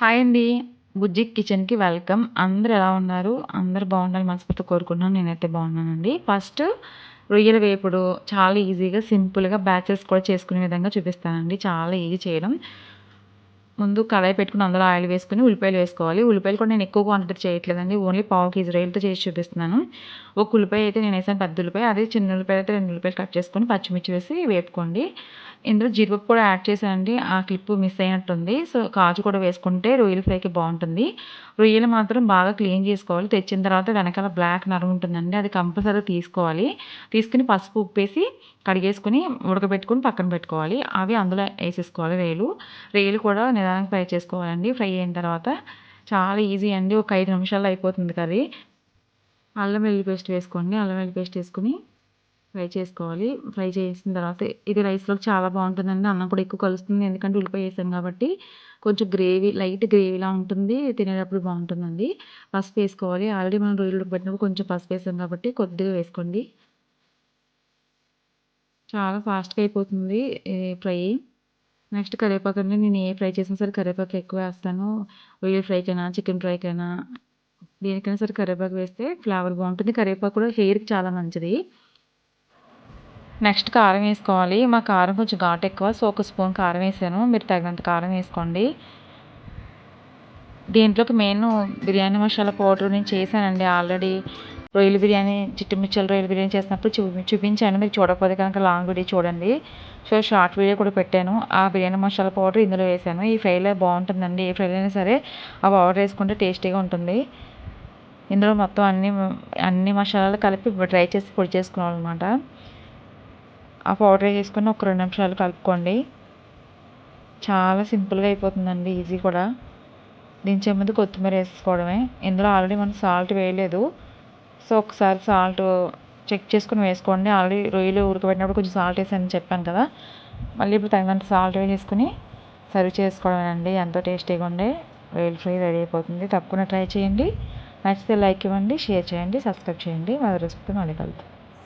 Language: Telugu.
హాయ్ అండి. బుజ్జి కిచెన్కి వెల్కమ్ అందరు ఎలా ఉన్నారు? అందరు బాగుండాలి మనస్ఫూర్తి కోరుకుంటున్నాను. నేనైతే బాగున్నానండి. ఫస్ట్ రొయ్యల వేపుడు చాలా ఈజీగా సింపుల్గా బ్యాచెస్ కూడా చేసుకునే విధంగా చూపిస్తానండి. చాలా ఈజీ చేయడం. ముందు కడాయి పెట్టుకుని అందులో ఆయిల్ వేసుకుని ఉల్లిపాయలు వేసుకోవాలి. ఉల్లిపాయలు కూడా నేను ఎక్కువ క్వాంటిటీ చేయట్లేదండి. ఓన్లీ పావు కేజీ రొయ్యలతో చేసి చూపిస్తున్నాను. ఒక ఉల్లిపాయ అయితే నేను వేసాను పెద్ద ఉల్లిపాయ. అదే చిన్న ఉల్లిపాయ అయితే రెండు ఉల్లిపాయలు కట్ చేసుకొని పచ్చిమిర్చి వేసి వేపుకోండి. ఇందులో జీడిపప్పు కూడా యాడ్ చేశానండి. ఆ క్లిప్ మిస్ అయినట్టుంది. సో కాజు కూడా వేసుకుంటే రొయ్యల ఫ్రైకి బాగుంటుంది. రొయ్యలు మాత్రం బాగా క్లీన్ చేసుకోవాలి. తెచ్చిన తర్వాత వెనకాల బ్లాక్ నరం ఉంటుందండి. అది కంపల్సరీ తీసుకోవాలి. తీసుకుని పసుపు ఉప్పేసి కడిగేసుకుని ఉడకబెట్టుకుని పక్కన పెట్టుకోవాలి. అవి అందులో వేసేసుకోవాలి రేలు రేలు కూడా నిదానంగా ఫ్రై చేసుకోవాలండి. ఫ్రై అయిన తర్వాత చాలా ఈజీ అండి. ఒక ఐదు నిమిషాల్లో అయిపోతుంది కర్రీ. అల్లం వెల్లుల్లి పేస్ట్ వేసుకోండి. అల్లం వెల్లుల్లి పేస్ట్ వేసుకుని ఫ్రై చేసుకోవాలి. ఫ్రై చేసిన తర్వాత ఇది రైస్లోకి చాలా బాగుంటుందండి. అన్నం కూడా ఎక్కువ కలుస్తుంది. ఎందుకంటే ఉల్లిపాయ వేసాం కాబట్టి కొంచెం గ్రేవీ లైట్ గ్రేవీలా ఉంటుంది. తినేటప్పుడు బాగుంటుందండి. పసుపు వేసుకోవాలి. ఆల్రెడీ మనం రొయ్యలు పెట్టినప్పుడు కొంచెం పసుపు వేసాం కాబట్టి కొద్దిగా వేసుకోండి. చాలా ఫాస్ట్గా అయిపోతుంది ఫ్రై. నెక్స్ట్ కరివేపాకు అంటే నేను ఏ ఫ్రై చేసినా సరే కరివేపాకు ఎక్కువ వేస్తాను. రొయ్యల ఫ్రైకైనా చికెన్ ఫ్రైకైనా దేనికైనా సరే కరివేపాకు వేస్తే ఫ్లేవర్ బాగుంటుంది. కరివేపాకు కూడా హెయిర్కి చాలా మంచిది. నెక్స్ట్ కారం వేసుకోవాలి. మా కారం కొంచెం ఘాటు ఎక్కువ. సో ఒక స్పూన్ కారం వేసాను. మీరు తగినంత కారం వేసుకోండి. దీంట్లోకి మెయిన్ బిర్యానీ మసాలా పౌడర్ నేను చేశానండి ఆల్రెడీ. రొయ్యల బిర్యానీ చిట్టుమిచ్చల రొయ్యల బిర్యానీ చేసినప్పుడు చూపి చూపించాను. మీరు చూడకపోతే కనుక లాంగ్ వీడియో చూడండి. సో షార్ట్ వీడియో కూడా పెట్టాను. ఆ బిర్యానీ మసాలా పౌడర్ ఇందులో వేసాను. ఈ ఫ్రైలో బాగుంటుందండి. ఏ ఫ్రైలో అయినా సరే ఆ పౌడర్ వేసుకుంటే టేస్టీగా ఉంటుంది. ఇందులో మొత్తం అన్ని అన్ని మసాలాలు కలిపి డ్రై చేసి పొడి చేసుకోవాలన్నమాట ఆ పౌడర్ వేసుకుని ఒక రెండు నిమిషాలు కలుపుకోండి. చాలా సింపుల్గా అయిపోతుందండి ఈజీ కూడా. దించే ముందు కొత్తిమీర వేసుకోవడమే. ఇందులో ఆల్రెడీ మనం సాల్ట్ వేయలేదు. సో ఒకసారి సాల్ట్ చెక్ చేసుకుని వేసుకోండి. ఆల్రెడీ రొయ్యలు ఉడకబెట్టినప్పుడు కొంచెం సాల్ట్ వేసానని చెప్పాను కదా. మళ్ళీ ఇప్పుడు తగినంత సాల్ట్ వేసుకుని సర్వ్ చేసుకోవడమేనండి. ఎంతో టేస్టీగా ఉండే. రొయ్యల ఫ్రై రెడీ అయిపోతుంది. తప్పకుండా ట్రై చేయండి. నచ్చితే లైక్ ఇవ్వండి షేర్ చేయండి సబ్స్క్రైబ్ చేయండి. మరో రెసిపీ మళ్ళీ కలుద్దాం.